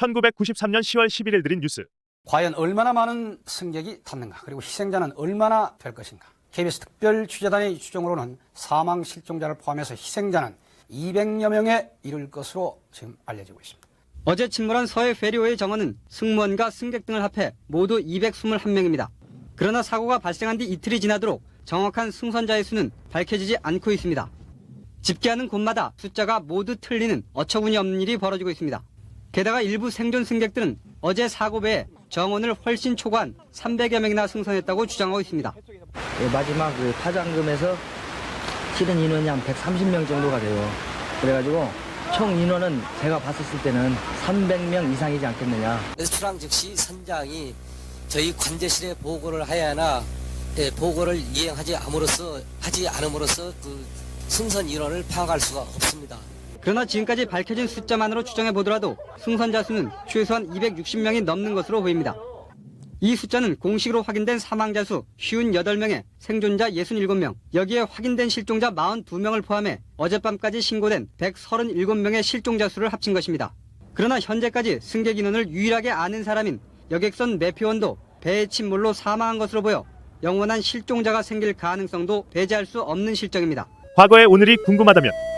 1993년 10월 11일 드린 뉴스. 과연 얼마나 많은 승객이 탔는가 그리고 희생자는 얼마나 될 것인가 KBS 특별 취재단의 추정으로는 사망 실종자를 포함해서 희생자는 200여 명에 이를 것으로 지금 알려지고 있습니다. 어제 침몰한 서해 페리오의 정원은 승무원과 승객 등을 합해 모두 221명입니다. 그러나 사고가 발생한 뒤 이틀이 지나도록 정확한 승선자의 수는 밝혀지지 않고 있습니다. 집계하는 곳마다 숫자가 모두 틀리는 어처구니 없는 일이 벌어지고 있습니다. 게다가 일부 생존 승객들은 어제 사고 외에 정원을 훨씬 초과한 300여 명이나 승선했다고 주장하고 있습니다. 예, 마지막 그 파장금에서 실은 인원이 한 130명 정도가 돼요. 그래가지고 총 인원은 제가 봤었을 때는 300명 이상이지 않겠느냐. 레스토랑 즉시 선장이 저희 관제실에 보고를 하야 하나 예, 보고를 이행하지 않음으로써 하지 않음으로써 그 승선 인원을 파악할 수가 없습니다. 그러나 지금까지 밝혀진 숫자만으로 추정해 보더라도 승선자 수는 최소한 260명이 넘는 것으로 보입니다. 이 숫자는 공식으로 확인된 사망자 수 58명에 생존자 67명, 여기에 확인된 실종자 42명을 포함해 어젯밤까지 신고된 137명의 실종자 수를 합친 것입니다. 그러나 현재까지 승객 인원을 유일하게 아는 사람인 여객선 매표원도 배의 침몰로 사망한 것으로 보여 영원한 실종자가 생길 가능성도 배제할 수 없는 실정입니다. 과거의 오늘이 궁금하다면